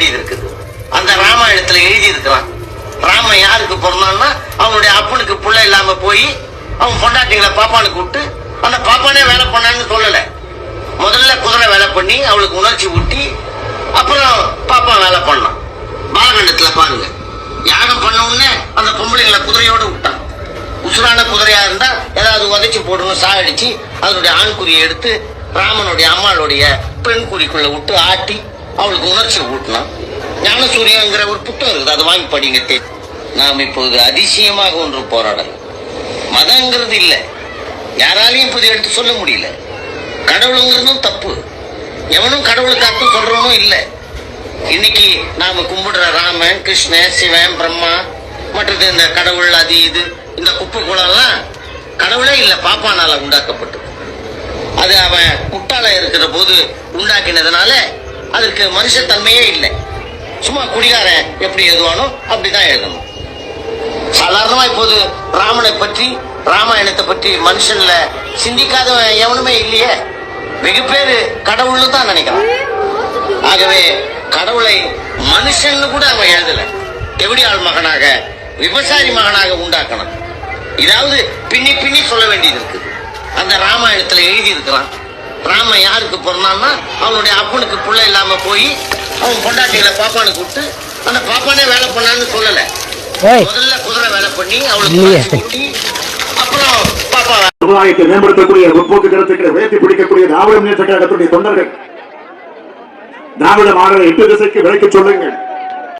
வேண்டியது இருக்குது அந்த ராமாயணத்துல எழுதி இருக்கிறான் ராமன் யாருக்கு பிறந்தான்னா அவனுடைய அப்பனுக்கு பிள்ளை இல்லாம போய் அவன் பொண்டாட்டிங்களை பாப்பானுக்கு விட்டு அந்த பாப்பானே வேலை பண்ணான்னு சொல்லல. முதல்ல குதிரை வேலை பண்ணி அவளுக்கு உணர்ச்சி ஊட்டி அப்புறம் பாப்பா வேலை பண்ணான். பாலகண்டத்துல பாருங்க. யாகம் பண்ண உடனே அந்த பொம்பளைங்களை குதிரையோட விட்டான். உசுரான குதிரையா இருந்தா ஏதாவது உதைச்சு போடணும் சாகடிச்சு அதனுடைய ஆண்குறியை எடுத்து ராமனுடைய அம்மாளுடைய பெண் குறிக்குள்ள விட்டு ஆட்டி அவளுக்கு உணர்ச்சி ஊட்டினான் ஞானசூரியங்கிற ஒரு புத்தகம் இருக்குது அதை வாங்கி படிங்க தே- நாம் இப்போது அதிசயமாக ஒன்று போராடல் மதங்கிறது இல்லை. யாராலையும் இப்போது எடுத்து சொல்ல முடியல. கடவுளுங்கிறதும் தப்பு. எவனும் கடவுளுக்காக அர்த்தம் சொல்றவனும் இல்லை. இன்னைக்கு நாம கும்பிடுற ராமன் கிருஷ்ணன் சிவன் பிரம்மா மற்றது இந்த கடவுள் அது இது இந்த குப்பை குளம்லாம் கடவுளே இல்லை பாப்பானால உண்டாக்கப்பட்டது. அது அவன் முட்டாள இருக்கிற போது உண்டாக்கினதுனால அதற்கு மனுஷத்தன்மையே இல்லை. சும்மா குடிகாரன் எப்படி எழுதுவானோ அப்படிதான் எழுதணும். சாதாரணமா இப்போது ராமனை பற்றி ராமாயணத்தை பற்றி மனுஷன்ல சிந்திக்காதவன் எவனுமே இல்லையே. வெகு பேரு கடவுள்னு தான் நினைக்கிறான். ஆகவே கடவுளை மனுஷன்னு கூட அவன் எழுதல. எவடியாள் மகனாக விவசாயி மகனாக உண்டாக்கணும். இதாவது பின்னி பின்னி சொல்ல வேண்டியது இருக்குது அந்த ராமாயணத்துல எழுதி இருக்கிறான் ராமன் யாருக்கு பிறந்தான்னா அவனுடைய அப்பனுக்கு புள்ள இல்லாம போய் அவன் பொண்டாட்டிகளை பாப்பானுக்கு விட்டு அந்த பாப்பானே வேலை பண்ணான்னு சொல்லல. ஏய். முதல்ல குதிரை வேலை பண்ணி அவளுக்கு அப்புறம் பாப்பா சமுதாயத்தை மேம்படுத்தக்கூடிய முற்போக்கு கருத்துக்களை உயர்த்தி பிடிக்கக்கூடிய திராவிட முன்னேற்ற கழகத்துடைய தொண்டர்கள். திராவிட மாடலை எட்டு திசைக்கு விலைக்கு சொல்லுங்கள்.